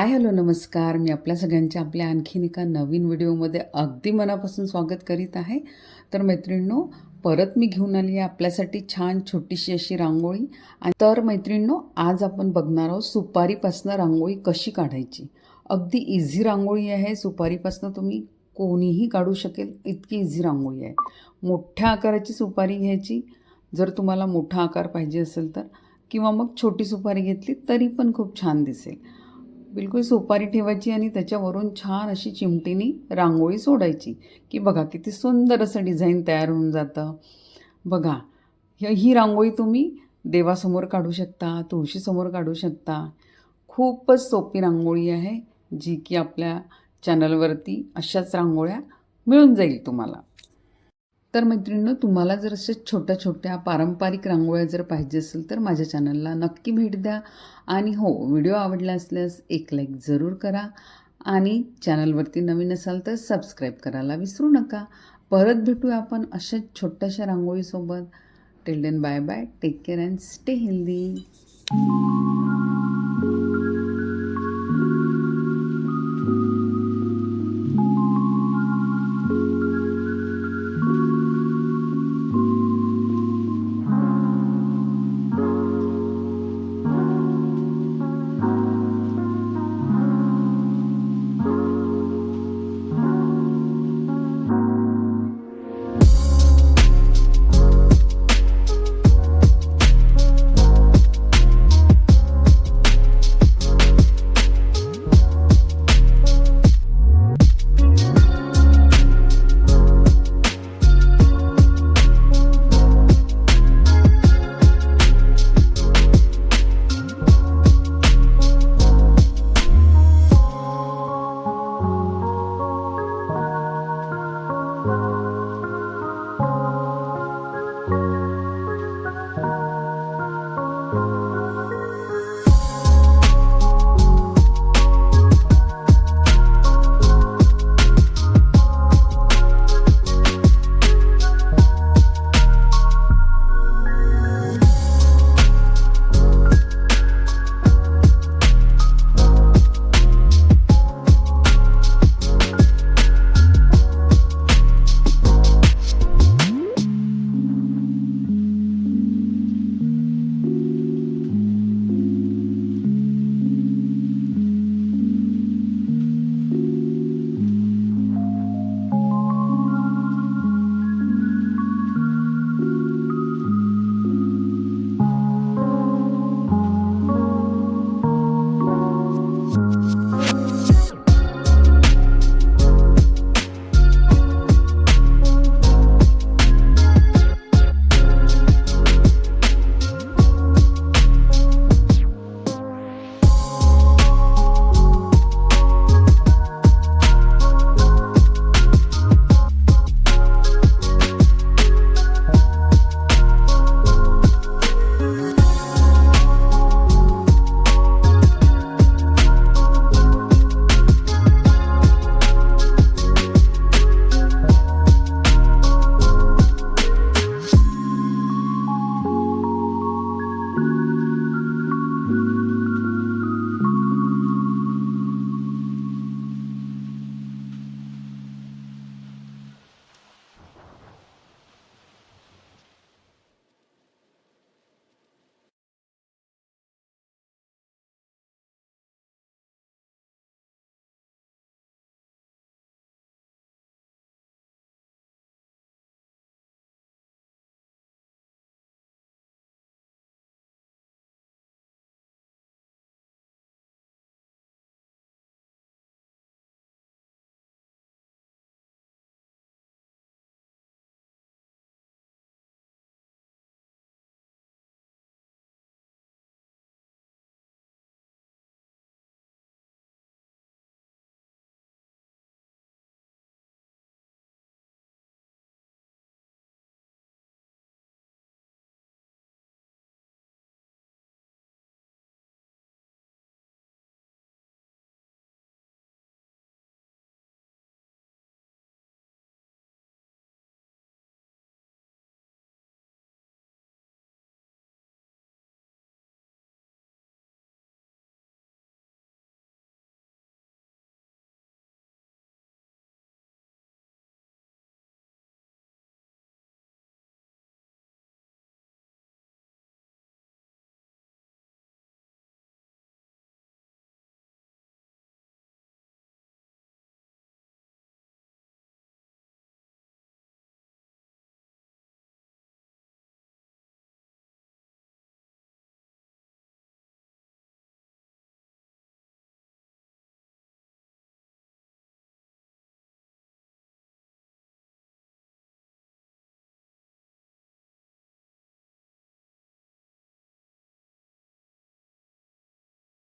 Hi hello नमस्कार. मी आपल्या सगळ्यांच्या आपल्या आणखीन एका नवीन व्हिडिओमध्ये अगदी मनापासून स्वागत करीत आहे. तर मैत्रिणींनो परत मी घेऊन आली आहे आपल्यासाठी छान छोटीशी अशी रांगोळी. आणि तर मैत्रिणींनो आज आपण बघणार आहोत सुपारीपासनं रांगोळी कशी काढायची. अगदी इझी रांगोळी आहे. सुपारीपासनं तुम्ही कोणीही काढू शकेल इतकी इझी रांगोळी आहे. मोठ्या आकाराची सुपारी घ्यायची. जर तुम्हाला मोठा आकार पाहिजे असेल तर. किंवा मग छोटी सुपारी घेतली तरी पण खूप छान दिसेल. बिलकुल सुपारी ठेवायची आणि त्याच्यावरून छान अशी चिमटीनी रांगोळी सोडायची. की बघा किती सुंदर असं डिझाईन तयार होऊन जातं. बघा ही रांगोळी तुम्ही देवासमोर काढू शकता तुळशीसमोर काढू शकता. खूपच सोपी रांगोळी आहे जी की आपल्या चॅनलवरती अशाच रांगोळ्या मिळून जाईल तुम्हाला. तर मैत्रिणींनो तुम्हाला जर अशा छोट्या छोट्या पारंपरिक रांगोळ्या जर पाहिजे असेल तर माझ्या चॅनलला नक्की भेट द्या. आणि हो व्हिडिओ आवडला असल्यास एक लाईक जरूर करा. आणि चॅनलवरती नवीन असाल तर सबस्क्राईब करायला विसरू नका. परत भेटूया आपण अशाच छोट्याशा रांगोळीसोबत. Till then bye bye take care and stay healthy